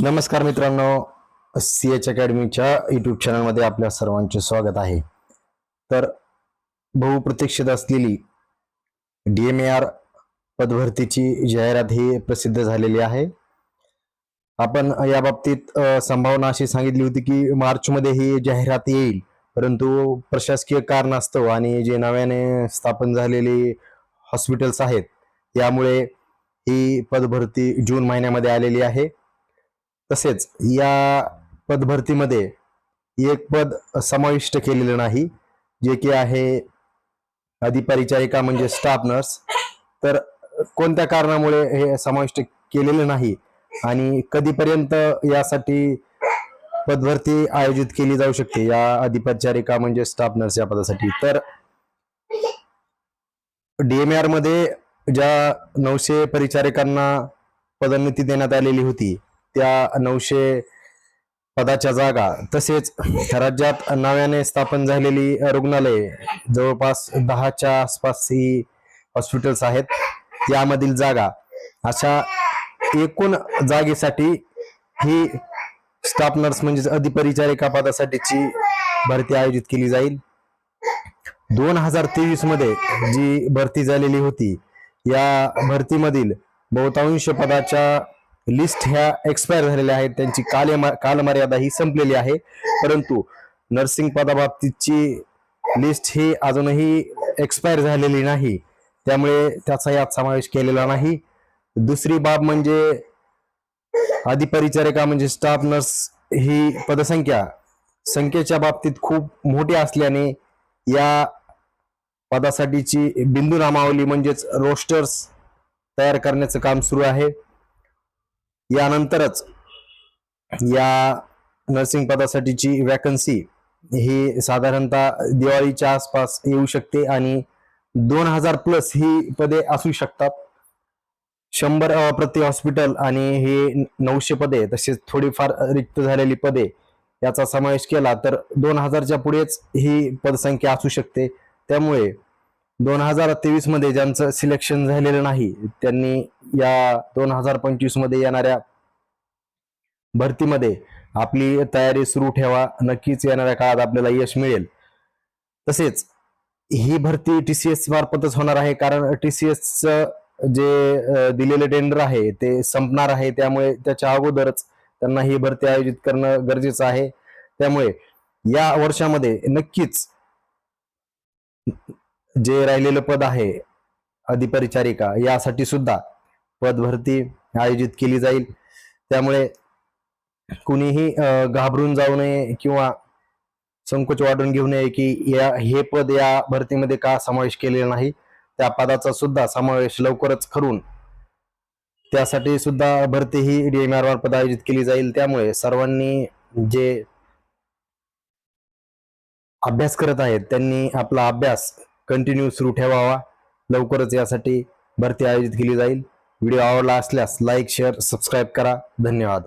नमस्कार मित्रांनो C H अकॅडमीच्या YouTube चॅनलमध्ये आपल्या सर्वांचे स्वागत आहे. तर बहुप्रतीक्षित असलेली डी एम ए आर पदभरतीची जाहिरात ही प्रसिद्ध झालेली आहे. आपण या बाबतीत संभावना अशी सांगितली होती की मार्चमध्ये ही जाहिरात येईल. परंतु प्रशासकीय कारणास्तव आणि जे नव्याने स्थापन झालेली हॉस्पिटल्स आहेत यामुळे ही पदभरती जून महिन्यामध्ये आलेली आहे. तसेच या पदभरतीमध्ये एक पद समाविष्ट केलेलं नाही जे की आहे अधिपरिचारिका म्हणजे स्टाफ नर्स तर कोणत्या कारणामुळे हे समाविष्ट केलेलं नाही आणि कधीपर्यंत यासाठी पदभरती आयोजित केली जाऊ शकते या अधिपरिचारिका म्हणजे स्टाफ नर्स या पदासाठी? तर डीएमआरमध्ये ज्या नऊशे परिचारिकांना पदोन्नती देण्यात आलेली होती त्या नऊशे पदाच्या जागा. तसेच राज्यात नव्याने स्थापन झालेली रुग्णालये जवळपास दहाच्या आसपास ही हॉस्पिटल्स आहेत. त्यामधील जागा अशा एकूण जागेसाठी ही स्टाफ नर्स म्हणजेच अधिपरिचारिका पदासाठीची भरती आयोजित केली जाईल. दोन हजार तेवीसमध्ये जी भरती झालेली होती या भरतीमधील बहुतांश पदाच्या लिस्ट ह्या एक्सपायर झालेल्या आहेत. त्यांची काल कालमर्यादा ही संपलेली आहे. परंतु नर्सिंग पदाबाबतीतची लिस्ट ही अजूनही एक्सपायर झालेली नाही. त्यामुळे त्याचा यात समावेश केलेला नाही. दुसरी बाब म्हणजे अधिपरिचारिका म्हणजे स्टाफ नर्स ही पदसंख्या संख्येच्या बाबतीत खूप मोठी असल्याने या पदासाठीची बिंदू नामावली म्हणजेच रोस्टर्स तयार करण्याचं काम सुरू आहे. यानंतरच या नर्सिंग पदासाठीची वॅकन्सी ही साधारणतः दिवाळीच्या आसपास येऊ शकते आणि दोन हजार प्लस ही पदे असू शकतात. शंभर प्रति हॉस्पिटल आणि हे नऊशे पदे तसेच थोडीफार रिक्त झालेली पदे याचा समावेश केला तर दोन हजारच्या पुढेच ही पदसंख्या असू शकते. त्यामुळे दोन हजार तेवीसमध्ये ज्यांचं सिलेक्शन झालेलं नाही त्यांनी या दोन हजार पंचवीसमध्ये येणाऱ्या भरतीमध्ये आपली तयारी सुरू ठेवा. नक्कीच येणाऱ्या काळात आपल्याला यश मिळेल. तसेच ही भरती टीसीएस मार्फतच होणार आहे कारण टीसीएस जे दिलेले टेंडर आहे ते संपणार आहे. त्यामुळे त्याच्या अगोदरच त्यांना ही भरती आयोजित करणं गरजेचं आहे. त्यामुळे या वर्षामध्ये नक्कीच जे राहिलेलं पद आहे अधिपरिचारिका यासाठी सुद्धा पद भरती आयोजित केली जाईल. त्यामुळे कुणीही घाबरून जाऊ नये किंवा संकोच वाढून घेऊ नये की या हे पद या भरतीमध्ये का समावेश केलेला नाही त्या पदाचा सुद्धा समावेश लवकरच करून त्यासाठी सुद्धा भरती ही डीएमआर मार्फत आयोजित केली जाईल. त्यामुळे सर्वांनी जे अभ्यास करत आहेत त्यांनी आपला अभ्यास कंटिन्यू सुरू ठेवावा. लवकरच यासाठी भरती आयोजित केली जाईल. व्हिडिओ आवडला असल्यास लाईक शेअर सबस्क्राईब करा. धन्यवाद.